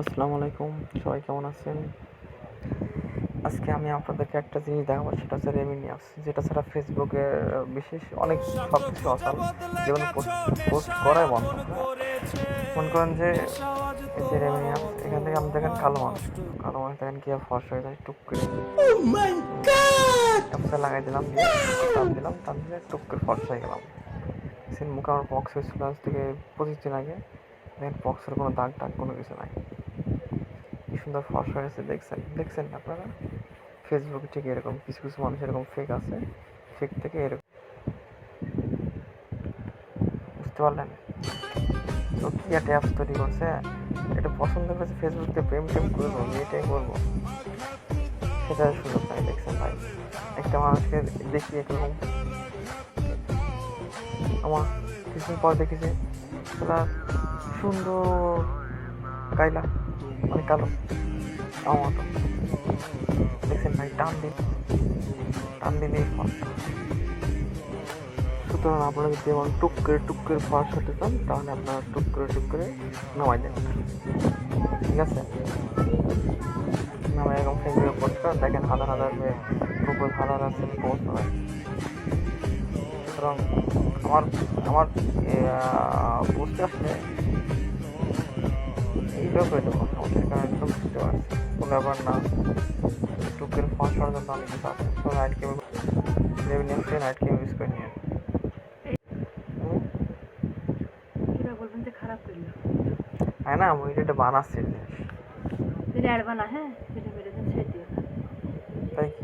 আসসালামু আলাইকুম। সবাই কেমন আছেন? আজকে আমি আপনাদেরকে একটা জিনিস দেখাবো সেটা হচ্ছে রেমিনিয়াস যেটা ছাড়া ফেসবুকে বিশেষ অনেক সব কিছু আসাল যেগুলো পোস্ট পোস্ট করাই বন্ধ। মনে করেন যে এই যে রেমিনিয়াস এখান থেকে আমি দেখেন কালো মানুষ। কালো মানুষ দেখেন কি ফর্স হয়ে যায় টুক করে। অ্যাপসে লাগাই দিলাম টান দিলাম টান দিয়ে টুক করে ফর্স হয়ে গেলাম। সেন মুখে আমার বক্স হয়েছিল আজ থেকে পঁচিশ দিন আগে। দেখেন বক্সের কোনো দাগ টাগ কোনো কিছু নাই। কি সুন্দর ফর্স হয়েছে দেখছেন দেখছেন আপনারা? ফেসবুকে ঠিক এরকম কিছু কিছু মানুষ এরকম ফেক আছে। ফেক থেকে এরকম বুঝতে পারলেন? তো কি একটা অ্যাপস তৈরি করছে? এটা পছন্দ করেছে ফেসবুক দিয়ে প্রেম টেম করব মেয়েটাই করব সেটা সুযোগ নাই, দেখছেন ভাই? একটা মানুষকে দেখি এরকম আমার কিছুদিন পর দেখেছি সুন্দর গাইলা মানে কালো। আমার মতো। দেখছেন ভাই, টান দিন। টান দিলেই ফর্সা সুতরাং আপনারা যদি এমন টুক করে টুক করে ফর্স হতে চান, তাহলে আপনারা টুক করে টুক করে নামাই দেন। ঠিক আছে? নামাই এরকম ফেসবুকে পোস্ট দেখেন হাজার হাজার প্রপোজ হাজার হাজার পোস্ট সুতরাং আমার আমার পোস্টে আসলে এইভাবে করে দেবো সেখানে একদম বুঝতে পারছি কোনো ব্যাপার না টুকের ফোন সরার জন্য আমি কিন্তু আছে তো নাইট গেম রেভিনিউ সে নাইট গেম ইউজ করে নিয়ে হ্যাঁ না আমি এটা বানাচ্ছি জিনিস হ্যাঁ তাই কি